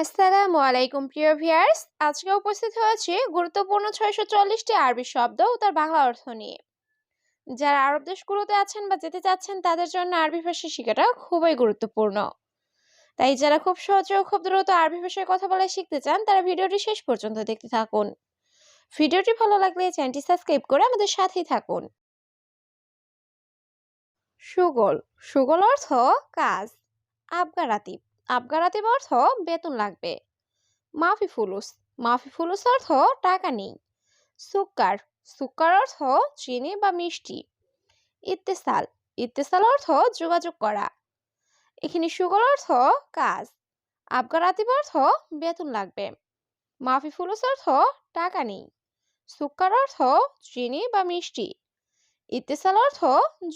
আসসালামু আলাইকুম, প্রিয় ভিয়ার্স আজকে উপস্থিত হয়েছে গুরুত্বপূর্ণ ছয়শো চল্লিশটি আরবি শব্দ ও তার বাংলা অর্থ নিয়ে। যারা আরব দেশগুলোতে আছেন বা যেতে চাচ্ছেন, তাদের জন্য আরবি ভাষা শেখাটা খুবই গুরুত্বপূর্ণ। তাই যারা খুব সহজে ও খুব দ্রুত আরবি ভাষায় কথা বলে শিখতে চান, তারা ভিডিওটি শেষ পর্যন্ত দেখতে থাকুন। ভিডিওটি ভালো লাগলে চ্যানেলটি সাবস্ক্রাইব করে আমাদের সাথেই থাকুন। সুগল। সুগল অর্থ কাজ আবগারাতিব আবগারাতিব অর্থ বেতন লাগবে। মাফি ফুলুস মাফি ফুলুস অর্থ টাকা নেই। সুক্কার সুক্কার অর্থ চিনি বা মিষ্টি। ইত্তেসাল ইত্তেসাল অর্থ যোগাযোগ করা। এখানে সুগল অর্থ কাজ। আবগারাতিব অর্থ বেতন লাগবে। মাফি ফুলুস অর্থ টাকা নেই। সুক্কার অর্থ চিনি বা মিষ্টি। ইত্তেসাল অর্থ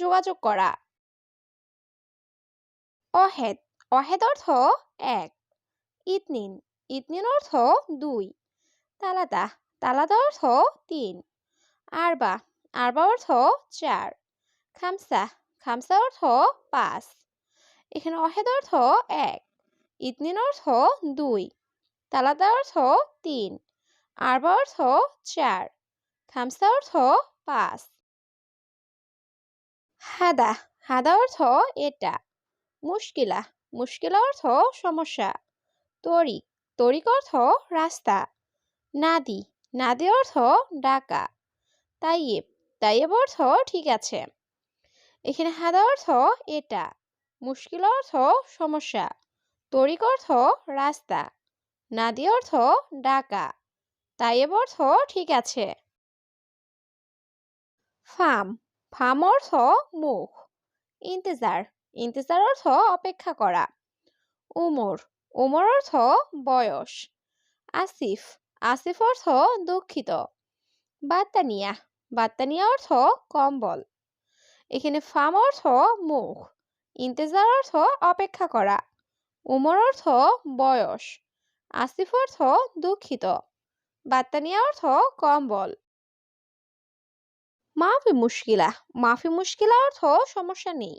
যোগাযোগ করা। অহেদ অহেদ অর্থ এক, ইতনিন ইতনিন অর্থ দুই, তালাদা তালাদা অর্থ তিন, আরবা আরবা অর্থ চার, খামসা খামসা অর্থ পাঁচ, এখানে অহেদ অর্থ এক, ইতনিন অর্থ দুই, তালাদা অর্থ তিন, আরবা অর্থ চার, খামসা অর্থ পাঁচ। হাদা হাদা অর্থ এটা, মুশকিলা মুশকিলা অর্থ সমস্যা। তরিক তরিক অর্থ রাস্তা। নাদি নাদি অর্থ ডাকা। তাইয়েব তাইয়েব অর্থ ঠিক আছে। এখানে হাদা অর্থ এটা। মুশকিল অর্থ সমস্যা। তরিক অর্থ রাস্তা। নাদি অর্থ ডাকা। তাইয়েব অর্থ ঠিক আছে। ফাম ফাম অর্থ মুখ। ইন্তেজার ইন্তেজার অর্থ অপেক্ষা করা। উমর উমর অর্থ বয়স। আসিফ আসিফ অর্থ দুঃখিত। বাত্তানিয়া বাত্তানিয়া অর্থ কম্বল। এখানে ফাম অর্থ মুখ। ইন্তেজার অর্থ অপেক্ষা করা। উমর অর্থ বয়স। আসিফ অর্থ দুঃখিত। বাত্তানিয়া অর্থ কম্বল। মাফি মুশকিলা মাফি মুশকিলা অর্থ সমস্যা নেই।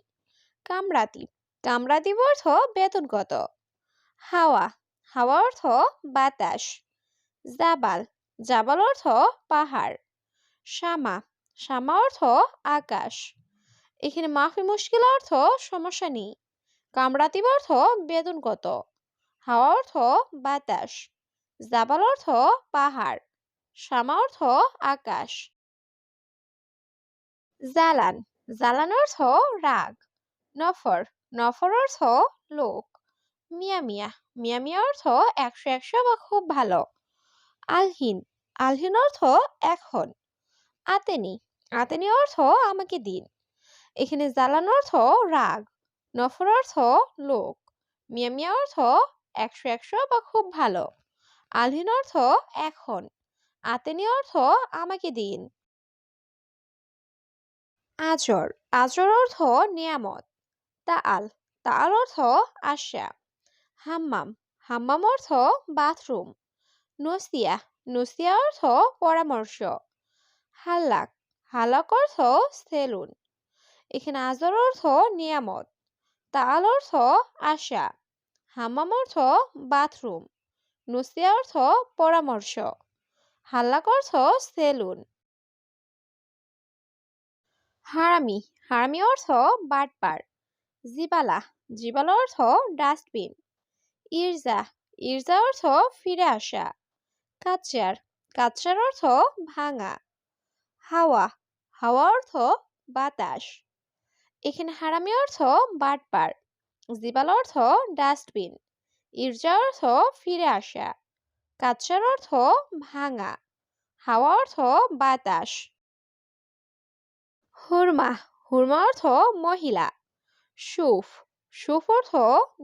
কামরাতি। কামরাতি অর্থ বেতন কত হাওয়া। হাওয়া অর্থ বাতাস। জাবাল। জাবাল অর্থ পাহাড়। শামা। শামা অর্থ আকাশ। এখানে মাফি মুশকিল অর্থ সমস্যা নেই। কামরাতি অর্থ বেতন কত হাওয়া অর্থ বাতাস। জাবাল অর্থ পাহাড়। শামা অর্থ আকাশ। জালান। জালান অর্থ রাগ। নফর নফর অর্থ লোক। মিয়া মিয়া মিয়া মিয়া অর্থ একশো একশো বা খুব ভালো। আলহিন আলহিন অর্থ এখন। আতেনি আতেনি অর্থ আমাকে দিন। এখানে জ্বালান অর্থ রাগ, নফর অর্থ লোক। মিয়া মিয়া অর্থ একশো একশো বা খুব ভালো। আলহিন অর্থ এখন। আতেনি অর্থ আমাকে দিন। আচর আচর অর্থ নিয়ামত। তাআল তাআল অর্থ আশা হাম্মাম হাম্মাম অর্থ বাথরুম। নসিয়া নসিয়া অর্থ পরামর্শ। হাল্লাক হালাক অর্থ সেলুন। এখানে আজর অর্থ নিয়ামত, তাল অর্থ আশা হাম্মাম অর্থ বাথরুম, নসিয়া অর্থ পরামর্শ। হাল্লাক অর্থ সেলুন। হারামি হারামি অর্থ বাটপার। জিবালা জিবালা অর্থ ডাস্টবিন। ইরজা ইরজা অর্থ ফিরে আসা। কাচার কাচার অর্থ ভাঙা। হাওয়া হাওয়া অর্থ বাতাস। এখানে হারামি অর্থ বাটপার, জিবাল অর্থ ডাস্টবিন। ইরজা অর্থ ফিরে আসা। কাচার অর্থ ভাঙা। হাওয়া অর্থ বাতাস। হুরমা হুরমা অর্থ মহিলা। সুফ। সুফ অর্থ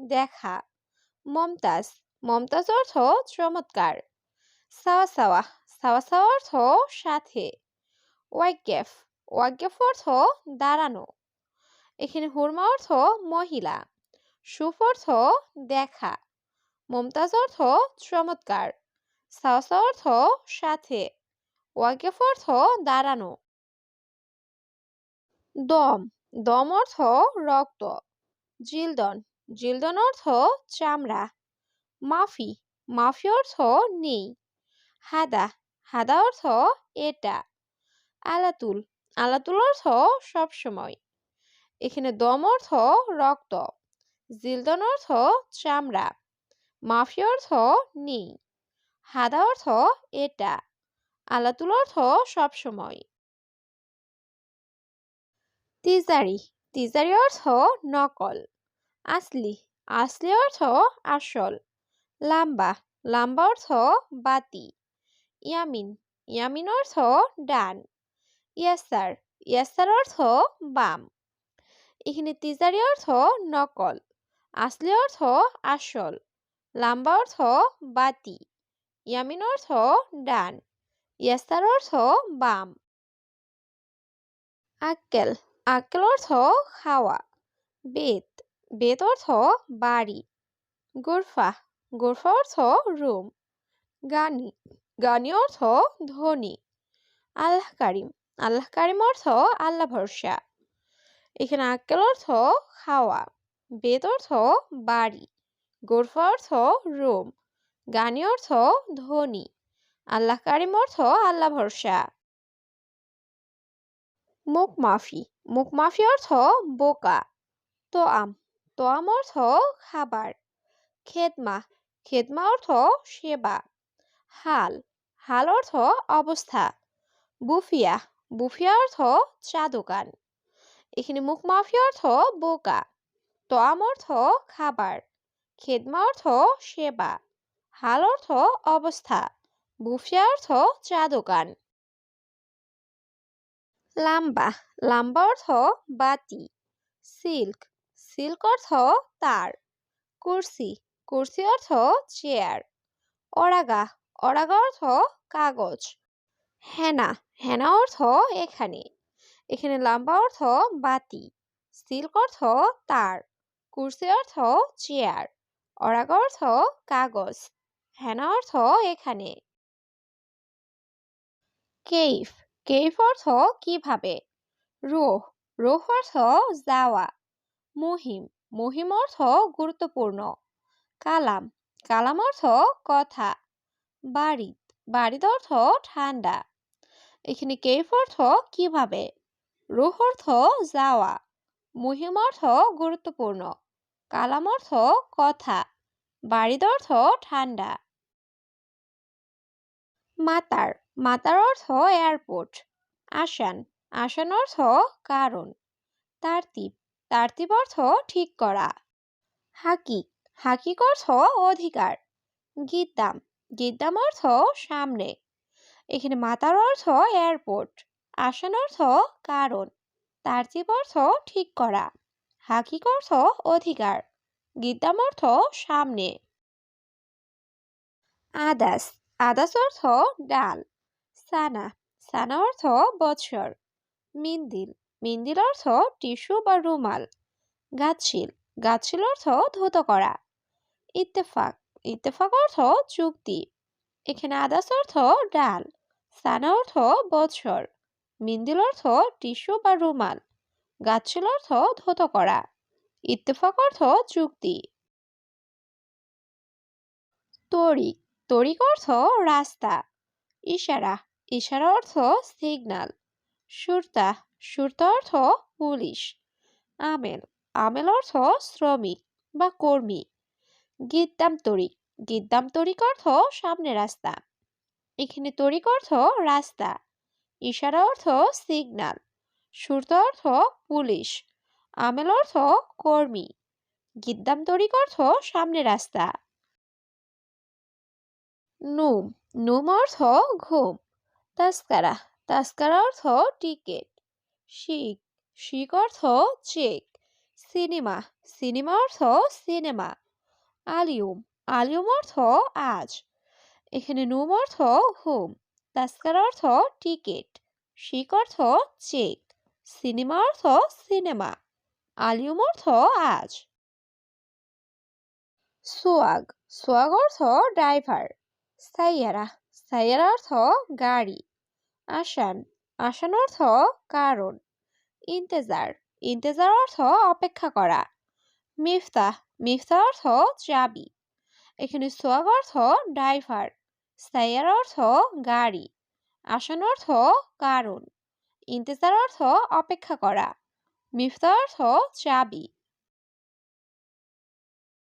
দেখা। মমতাজ। মমতাজ অর্থ চমৎকার। সাওয়া সাওয়া সাওয়া সাওয়া অর্থ সাথে। ওয়াইকেফ। ওয়াইকেফ অর্থ দাঁড়ানো। এখানে হুরমা অর্থ মহিলা। সুফ অর্থ দেখা। মমতাজ অর্থ চমৎকার। সাওয়া অর্থ সাথে। ওয়াইকেফ অর্থ দাঁড়ানো। দম। দম অর্থ রক্ত। জিলদন জিলদন অর্থ চামড়া। মাফি মাফি অর্থ নেই। হাদা হাদা অর্থ এটা। আলাতুল আলাতুল অর্থ সবসময়। এখানে দম অর্থ রক্ত, জিলদন অর্থ চামড়া। মাফি অর্থ নেই। হাদা অর্থ এটা। আলাতুল অর্থ সবসময়। তিজারি। তিজারি অর্থ নকল। আসলি। আসলি অর্থ আসল। লাম্বা। লাম্বা অর্থ বাতি। ইয়ামিন। ইয়ামিন অর্থ ডান। ইয়াসার। ইয়াসার অর্থ বাম। এখানে তিজারি অর্থ নকল। আসলি অর্থ আসল। লাম্বা অর্থ বাতি। ইয়ামিন অর্থ ডান। ইয়াসার অর্থ বাম। আক্কেল। আক্কেল অর্থ খাওয়া বেত বেত অর্থ বাড়ি। গোরফা গোরফা অর্থ রুম। গানি গানি অর্থ ধনী। আল্লাহ কারিম আল্লাহ কারিম অর্থ আল্লাহ ভরসা। এখানে আক্কেল অর্থ খাওয়া বেদ অর্থ বাড়ি। গোরফা অর্থ রোম। গানি অর্থ ধনী। আল্লাহ কারিম অর্থ আল্লাহ ভরসা। মুখ মাফি। মুখ মাফি অর্থ বোকা। তো আম তো আম অর্থ খাবার। খেদমা। খেদমা অর্থ সেবা। হাল। হাল অর্থ অবস্থা। বুফিয়া। বুফিয়া অর্থ চা দোকান এখানে মুখ মাফি অর্থ বোকা। তোয়াম অর্থ খাবার। খেদমা অর্থ সেবা। হাল অর্থ অবস্থা। বুফিয়া অর্থ চা দোকান লাম্বা। লাম্বা অর্থ বাতি। সিল্ক। সিল্ক অর্থ তার। কুর্সি। কুর্সি অর্থ চেয়ার। অরাগা। অরাগা অর্থ কাগজ। হেনা। হেনা অর্থ এখানে। এখানে লাম্বা অর্থ বাতি। সিল্ক অর্থ তার। কুর্সি অর্থ চেয়ার। অরাগা অর্থ কাগজ। হেনা অর্থ এখানে। কেইফ। কেইফ অর্থ কীভাবে রোহ রোহ অর্থ যাওয়া। মহিম মহিম অর্থ গুরুত্বপূর্ণ। কালাম কালাম অর্থ কথা। বাড়িত বাড়িত অর্থ ঠান্ডা। এখানে কেইফ অর্থ কীভাবে রুহ অর্থ যাওয়া। মহিম অর্থ গুরুত্বপূর্ণ। কালাম অর্থ কথা। বাড়িদ অর্থ ঠান্ডা। মাতার মাতার অর্থ এয়ারপোর্ট আসান। আসান অর্থ কারণ। তারতিব। তারতিব অর্থ ঠিক করা। হাকিক। হাকিক অর্থ অধিকার। গীতাম গীতাম অর্থ সামনে। এখানে মাতার অর্থ এয়ারপোর্ট আসান অর্থ কারণ। তারতিব অর্থ ঠিক করা। হাকিক অর্থ অধিকার। গীতাম অর্থ সামনে। আদাস। আদাস অর্থ ডাল। সানা। সানা অর্থ বছর মিন্দিল। মিন্দিল অর্থ টিস্যু বা রুমাল। গাছিল গাছিল অর্থ ধুত করা। ইত্তেফাক। ইত্তেফাক অর্থ চুক্তি। এখানে আদাস অর্থ ডাল। সানা অর্থ বছর মিন্দিল অর্থ টিস্যু বা রুমাল। গাছিল অর্থ ধুত করা। ইত্তেফাক অর্থ চুক্তি। তরিক। তরিক অর্থ রাস্তা। ইশারা। ইশারা অর্থ সিগনাল সুরতা সুরতা অর্থ পুলিশ আমেল আমেল অর্থ শ্রমিক বা কর্মী, গিদ্দাম তরিক গিদ্দাম তরিক অর্থ সামনে রাস্তা, এখানে তরিক অর্থ রাস্তা, ইশারা অর্থ সিগনাল সুরত অর্থ পুলিশ আমেল অর্থ কর্মী, গিদ্দাম তরিক অর্থ সামনে রাস্তা। নুম নুম অর্থ ঘুম তাস্কারা তাস্কারা অর্থ টিকিট, শিক শিক অর্থ চেক, সিনেমা সিনেমা অর্থ সিনেমা, আলিউম আলিউম অর্থ আজ, এখানে নুম অর্থ ঘুম তাস্কার অর্থ টিকিট, শিক অর্থ চেক, সিনেমা অর্থ সিনেমা, আলিউম অর্থ আজ। সোয়াগ সোয়াগ অর্থ ড্রাইভার, সাইয়ারা সাইয়ারা অর্থ গাড়ি। আসান। আসান অর্থ কারণ। ইন্তেজার। ইন্তেজার অর্থ অপেক্ষা করা। মিফতাহ। মিফতা অর্থ চাবি। এখানে সোয়াগ অর্থ ড্রাইভার। সাইয়ার অর্থ গাড়ি। আসন অর্থ কারণ। ইন্তেজার অর্থ অপেক্ষা করা। মিফতা অর্থ চাবি।